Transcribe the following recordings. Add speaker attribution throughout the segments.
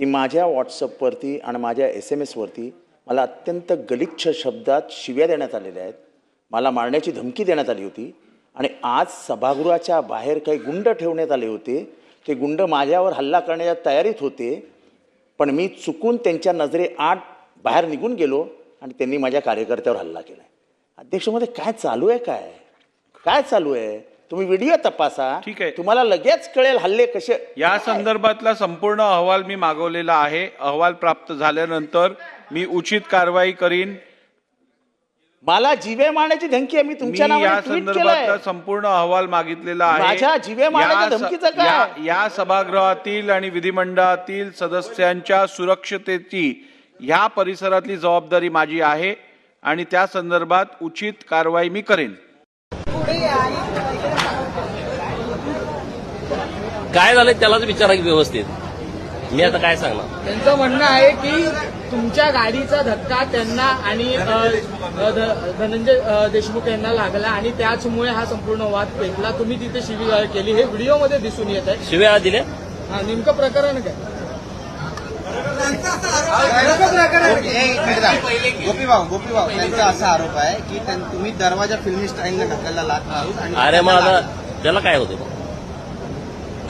Speaker 1: की माझ्या व्हॉट्सअपवरती आणि माझ्या एस एम एसवरती मला अत्यंत गलिच्छ शब्दात शिव्या देण्यात आलेल्या आहेत. मला मारण्याची धमकी देण्यात आली होती. आणि आज सभागृहाच्या बाहेर काही गुंड ठेवण्यात आले होते. ते गुंड माझ्यावर हल्ला करण्याच्या तयारीत होते. पण मी चुकून त्यांच्या नजरे आठ बाहेर निघून गेलो आणि त्यांनी माझ्या कार्यकर्त्यावर हल्ला केला अध्यक्षमध्ये काय चालू आहे काय? काय चालू आहे? तुम्ही व्हिडिओ तपासा.
Speaker 2: ठीक आहे.
Speaker 1: तुम्हाला लगेच कळेल हल्ले कसे.
Speaker 2: या संदर्भातला संपूर्ण अहवाल मी मागवलेला आहे. अहवाल प्राप्त झाल्यानंतर मी उचित कारवाई करीन.
Speaker 1: मला जीवे मारण्याची धमकी आहे. मी
Speaker 2: मी
Speaker 1: तुमच्या
Speaker 2: या
Speaker 1: नावाने ट्विट
Speaker 2: संदर्भातला संपूर्ण अहवाल मागितलेला आहे.
Speaker 1: माझ्या जीवे मारण्याच्या
Speaker 2: या स-
Speaker 1: धमकीचं काय?
Speaker 2: या- या सभागृहातील आणि विधिमंडळातील सदस्यांच्या सुरक्षतेची ह्या परिसरातली जबाबदारी माझी आहे आणि त्या संदर्भात उचित कारवाई मी करेन.
Speaker 3: काय झालंय त्यालाच विचारा की व्यवस्थित. मी आता काय सांगणार?
Speaker 4: त्यांचं म्हणणं आहे की तुमच्या गाडीचा धक्का त्यांना आणि अ, अ, ध- धनंजय अ, देशमुख यांना लागला आणि त्याचमुळे हा संपूर्ण वाद पेटला. तुम्ही तिथे शिवीगाळ केली. हे व्हिडिओमध्ये दिसून येत आहे.
Speaker 3: शिव्या दिल्या
Speaker 4: हा, नेमकं प्रकरण काय?
Speaker 5: गोपीभाऊ गोपीभाऊ त्यांचा असा आरोप आहे की त्यां- तुम्ही दरवाजा फिल्मी स्टाईलने मारून आणि
Speaker 3: अरे मग आता त्याला काय होते मग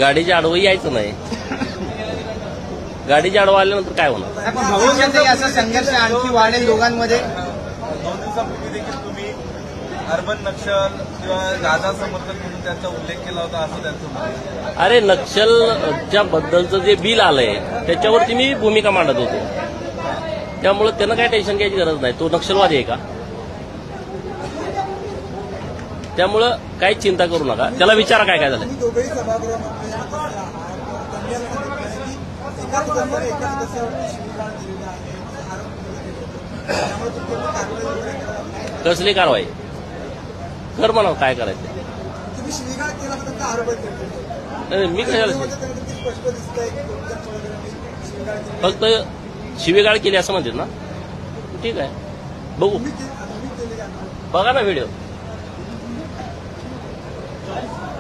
Speaker 3: गाडीच्या आडवं यायचं नाही. गाडीच्या आडवं आल्यानंतर काय होणार?
Speaker 5: पण भविष्यातही असा संघर्ष आणखी वाढेल दोघांमध्ये.
Speaker 6: दोन दिवसापूर्वी देखील तुम्ही अर्बन नक्षल किंवा गाजा समर्थक म्हणून त्यांचा उल्लेख केला होता असं त्यांचं म्हणणं आहे.
Speaker 3: अरे नक्षलच्या बद्दलचं जे बिल आलंय त्याच्यावरती मी भूमिका मांडत होतो. त्यामुळे त्यांना काय टेन्शन घ्यायची गरज नाही. तो नक्षलवादी आहे का? त्यामुळं काही चिंता करू नका. त्याला विचारा काय काय झालं. कसली कारवाई? कर म्हणावं काय करायचं. नाही, मी कशाला. फक्त शिवेगाळ केली असं म्हणतात ना? ठीक आहे. बघू. बघा ना व्हिडिओ. Thank you.